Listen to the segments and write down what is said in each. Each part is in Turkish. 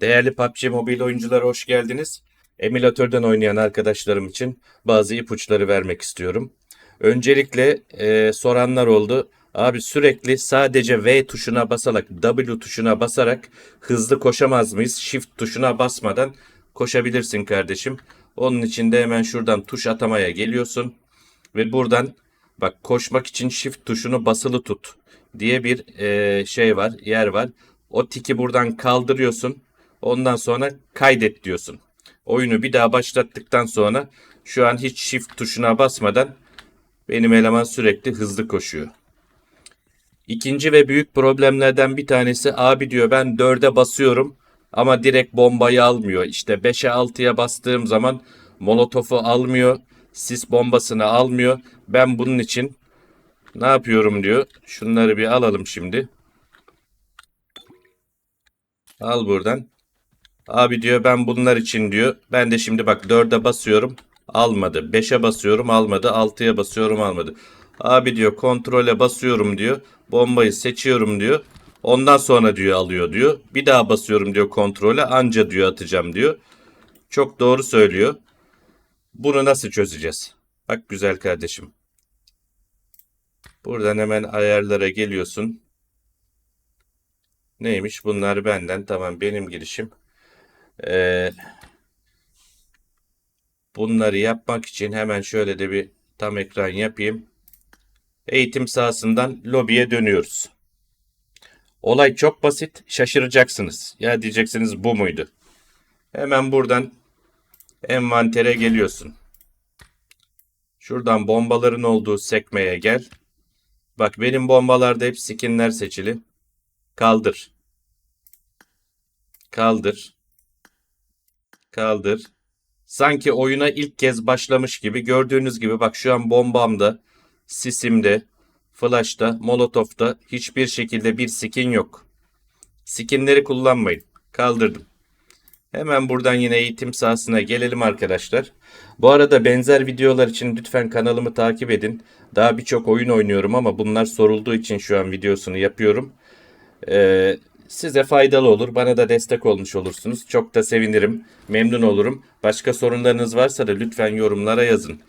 Değerli PUBG mobil oyunculara hoş geldiniz. Emülatörden oynayan arkadaşlarım için bazı ipuçları vermek istiyorum. Öncelikle e, soranlar oldu. Abi sürekli sadece V tuşuna basarak, W tuşuna basarak hızlı koşamaz mıyız? Shift tuşuna basmadan koşabilirsin kardeşim. Onun için de hemen şuradan tuş atamaya geliyorsun. Ve buradan bak koşmak için Shift tuşunu basılı tut diye bir e, şey var, yer var. O tiki buradan kaldırıyorsun. Ondan sonra kaydet diyorsun. Oyunu bir daha başlattıktan sonra şu an hiç shift tuşuna basmadan benim eleman sürekli hızlı koşuyor. İkinci ve büyük problemlerden bir tanesi abi diyor ben 4'e basıyorum ama direkt bombayı almıyor. İşte 5'e 6'ya bastığım zaman molotofu almıyor. Sis bombasını almıyor. Ben bunun için ne yapıyorum diyor. Şunları bir alalım şimdi. Al buradan. Abi diyor ben bunlar için diyor. Ben de şimdi bak 4'e basıyorum. Almadı. 5'e basıyorum almadı. 6'ya basıyorum almadı. Abi diyor kontrole basıyorum diyor. Bombayı seçiyorum diyor. Ondan sonra diyor alıyor diyor. Bir daha basıyorum diyor kontrole anca diyor atacağım diyor. Çok doğru söylüyor. Bunu nasıl çözeceğiz? Bak güzel kardeşim. Buradan hemen ayarlara geliyorsun. Neymiş? Bunlar benden. Tamam benim girişim. Ee, bunları yapmak için hemen şöyle de bir tam ekran yapayım. Eğitim sahasından lobiye dönüyoruz. Olay çok basit. Şaşıracaksınız. Ya diyeceksiniz bu muydu? Hemen buradan envantere geliyorsun. Şuradan bombaların olduğu sekmeye gel. Bak benim bombalarda hep skinler seçili. Kaldır. Kaldır. Kaldır. Sanki oyuna ilk kez başlamış gibi. Gördüğünüz gibi bak şu an bombamda, sisimde, flash'ta, molotof'ta hiçbir şekilde bir skin yok. Skinleri kullanmayın. Kaldırdım. Hemen buradan yine eğitim sahasına gelelim arkadaşlar. Bu arada benzer videolar için lütfen kanalımı takip edin. Daha birçok oyun oynuyorum ama bunlar sorulduğu için şu an videosunu yapıyorum. Ee, size faydalı olur. Bana da destek olmuş olursunuz. Çok da sevinirim. Memnun olurum. Başka sorunlarınız varsa da lütfen yorumlara yazın.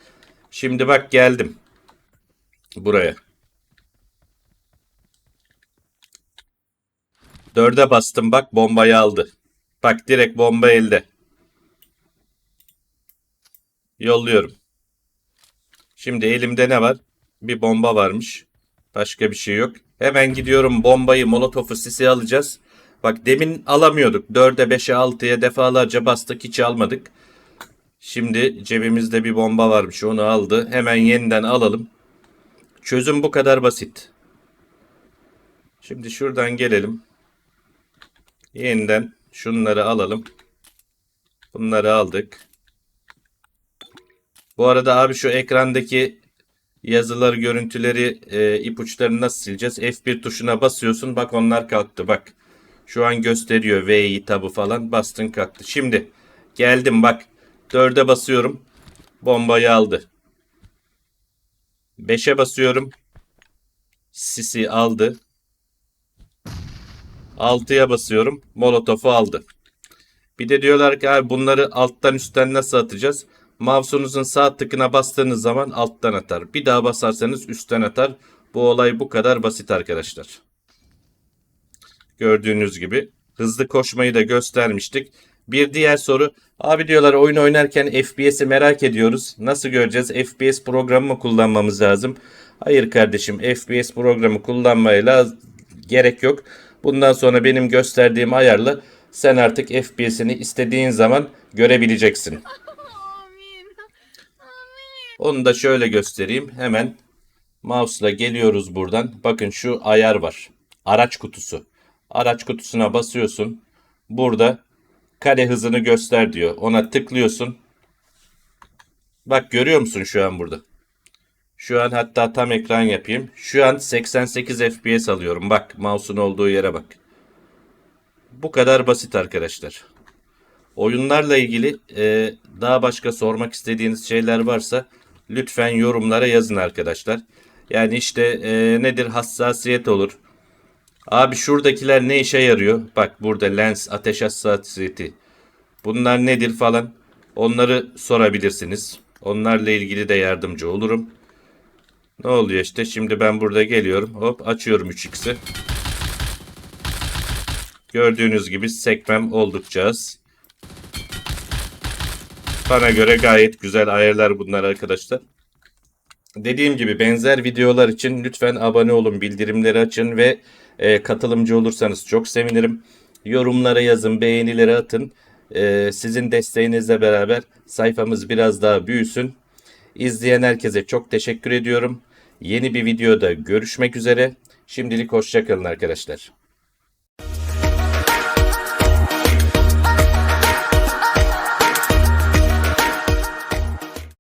Şimdi bak geldim. Buraya. Dörde bastım bak bombayı aldı. Bak direkt bomba elde. Yolluyorum. Şimdi elimde ne var? Bir bomba varmış. Başka bir şey yok. Hemen gidiyorum bombayı, molotofu, sisi alacağız. Bak demin alamıyorduk. 4'e, 5'e, 6'ya defalarca bastık hiç almadık. Şimdi cebimizde bir bomba varmış onu aldı. Hemen yeniden alalım. Çözüm bu kadar basit. Şimdi şuradan gelelim. Yeniden şunları alalım. Bunları aldık. Bu arada abi şu ekrandaki yazıları, görüntüleri, e, ipuçlarını nasıl sileceğiz? F1 tuşuna basıyorsun. Bak onlar kalktı. Bak. Şu an gösteriyor V'yi tabu falan. Bastın kalktı. Şimdi geldim bak. 4'e basıyorum. Bombayı aldı. 5'e basıyorum. Sisi aldı. 6'ya basıyorum. Molotof'u aldı. Bir de diyorlar ki abi bunları alttan üstten nasıl atacağız? Mouse'unuzun sağ tıkına bastığınız zaman alttan atar. Bir daha basarsanız üstten atar. Bu olay bu kadar basit arkadaşlar. Gördüğünüz gibi hızlı koşmayı da göstermiştik. Bir diğer soru. Abi diyorlar oyun oynarken FPS'i merak ediyoruz. Nasıl göreceğiz? FPS programı mı kullanmamız lazım? Hayır kardeşim FPS programı kullanmaya gerek yok. Bundan sonra benim gösterdiğim ayarla sen artık FPS'ini istediğin zaman görebileceksin. Onu da şöyle göstereyim. Hemen mouse'la geliyoruz buradan. Bakın şu ayar var. Araç kutusu. Araç kutusuna basıyorsun. Burada kare hızını göster diyor. Ona tıklıyorsun. Bak görüyor musun şu an burada? Şu an hatta tam ekran yapayım. Şu an 88 FPS alıyorum. Bak mouse'un olduğu yere bak. Bu kadar basit arkadaşlar. Oyunlarla ilgili e, daha başka sormak istediğiniz şeyler varsa lütfen yorumlara yazın arkadaşlar. Yani işte e, nedir hassasiyet olur. Abi şuradakiler ne işe yarıyor? Bak burada lens, ateş hassasiyeti. Bunlar nedir falan. Onları sorabilirsiniz. Onlarla ilgili de yardımcı olurum. Ne oluyor işte? Şimdi ben burada geliyorum. Hop açıyorum 3x'i. Gördüğünüz gibi sekmem oldukça. Bana göre gayet güzel ayarlar bunlar arkadaşlar. Dediğim gibi benzer videolar için lütfen abone olun, bildirimleri açın ve e, katılımcı olursanız çok sevinirim. Yorumlara yazın, beğenileri atın. E, sizin desteğinizle beraber sayfamız biraz daha büyüsün. İzleyen herkese çok teşekkür ediyorum. Yeni bir videoda görüşmek üzere. Şimdilik hoşçakalın arkadaşlar.